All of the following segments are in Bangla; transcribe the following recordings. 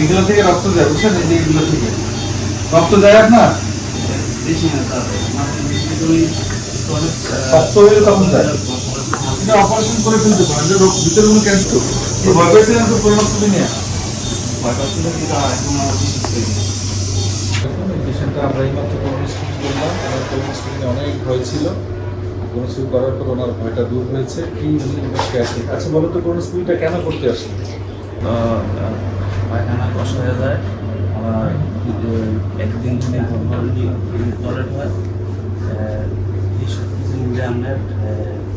এগুলো থেকে রক্ত যায় বুঝছেন? এই যে এগুলো থেকে। রক্ত যায় আপনার? বেশি না স্যার অনেক তখন যায় অপারেশন। করে ফেলতে পারেন যে রোগ ভিতরে কোনো ক্যান্সার ভয় পেয়েছিলেন তো কোলোনোস্কোপি নিয়ে। ভয় পাচ্ছিল কিন্তু এখন পেশেন্টটা আমরা এইমাত্র কোলোনোস্কোপি করলাম। ওনার অনেক ভয় ছিল। কোলোনোস্কোপি করার পর ওনার ভয়টা দূর হয়েছে। কি উনি আছে আচ্ছা বলো তো কোলোনোস্কোপিটা কেন করতে আসেন তো পায়খানা কষ্ট হয়ে যায়। আবার একদিন যদি টয়লেট হয় এই সব কিছু মিলে আপনার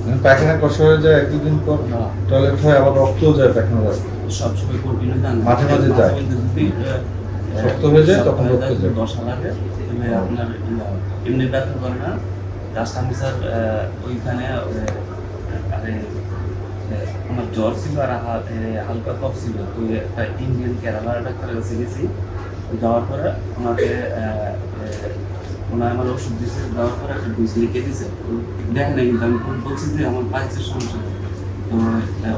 মানে পায়খানা কষ্ট হয়ে যায় এক দুদিন পর টয়লেট হয় আবার রক্তও যায় পায়খানা যায়। সবসময় কন্টিনিউ যান মাঝে মাঝে যায়। শক্ত হয়ে যায়, তখন রক্ত যায়। দশা লাগে। আপনার এমনি ব্যথা করে না। জাস্ট আমি স্যার ওইখানে আরে আমার জ্বর ছিল আর হা- হালকা কফ ছিল। তো একটা ইন্ডিয়ান কেরালা ডাক্তারের কাছে গেছি। যাওয়ার পরে ওনাকে ওনার আমার ওষুধ দিয়েছে দেওয়ার পরে একটা ডোজ লিখে দিয়েছে তো দেখেন না কিন্তু আমি বলছি যে আমার পাইসের সমস্যা। তো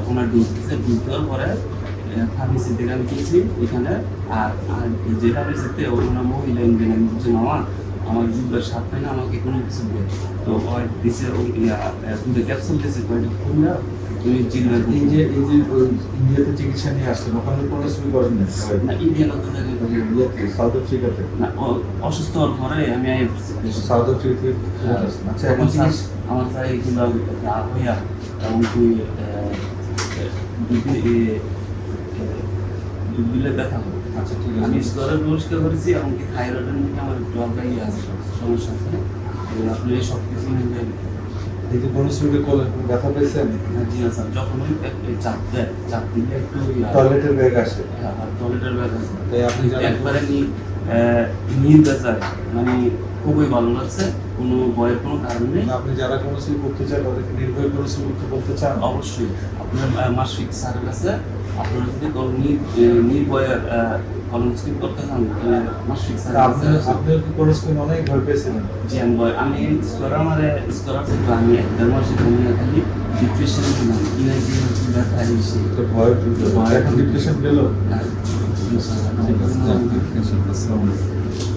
ওনার ডোজ দিয়েছে ডোজ দেওয়ার পরে ফার্মেসি থেকে আমি কিনছি ওইখানে আর আর যে ফার্মেসিতে ওনার মহিলা ইঞ্জিনিয়ার বলছেন আমার আমার জিভের স্বাদ পাই না, আমাকে কোনো কিছু দেয় তো দিছে ওই দুটো ক্যাপসুল দিছে। কয়টা? খুলনা ইন্ডিয়াতে চিকিৎসা নিয়ে আসছেন ওখানে কোলোনোস্কোপি করেন না সাউথ আফ্রিকাতে অসুস্থ হওয়ার পরে আমি সাউথ আসছেন। আচ্ছা এখন আমার স্যার এইগুলো রাত হইয়া এমনকি দুধবিলে ব্যথা হয় আচ্ছা ঠিক আমি আছে পরিষ্কার করেছি এমনকি থাইরয়েডের মধ্যে আমার জলটাই আছে সমস্যা আছে। আপনি সব কিছু এই যে কোনো ব্যথা পেয়েছেন জি না স্যার। যখন ওই চাপ দেয় চাপ দিলে একটু টয়লেটের ব্যাগ আসে। টয়লেটের ব্যাগ আছে তাই আপনি একবারে নি- নীল মানে খুবই ভালো লাগছে কোনো ভয়ের কোনো কারণ নেই। আপনি যারা কোনো কোলোনোস্কোপি করতে চান তাদেরকে নির্ভয় কোলোনোস্কোপি করতে চান? অবশ্যই। আপনার মাসিক স্যারের কাছে আপনারা যদি কোনো নি- কলমস্কিপ করতে চান মাসিক আপনি কাছে আপনিও কি কোলোনোস্কোপি অনেক ভয় পেয়েছিলেন জি আমি ভয়- আমি স্কোর আমার স্কোর আছে তো আমি দেড় মাসে আমি খালি ডিপ্রেশন ছিলাম কিনা কি ব্যথা এসে তো ভয় ভয়- এখন ডিপ্রেশন গেল আসসালামু আলাইকুম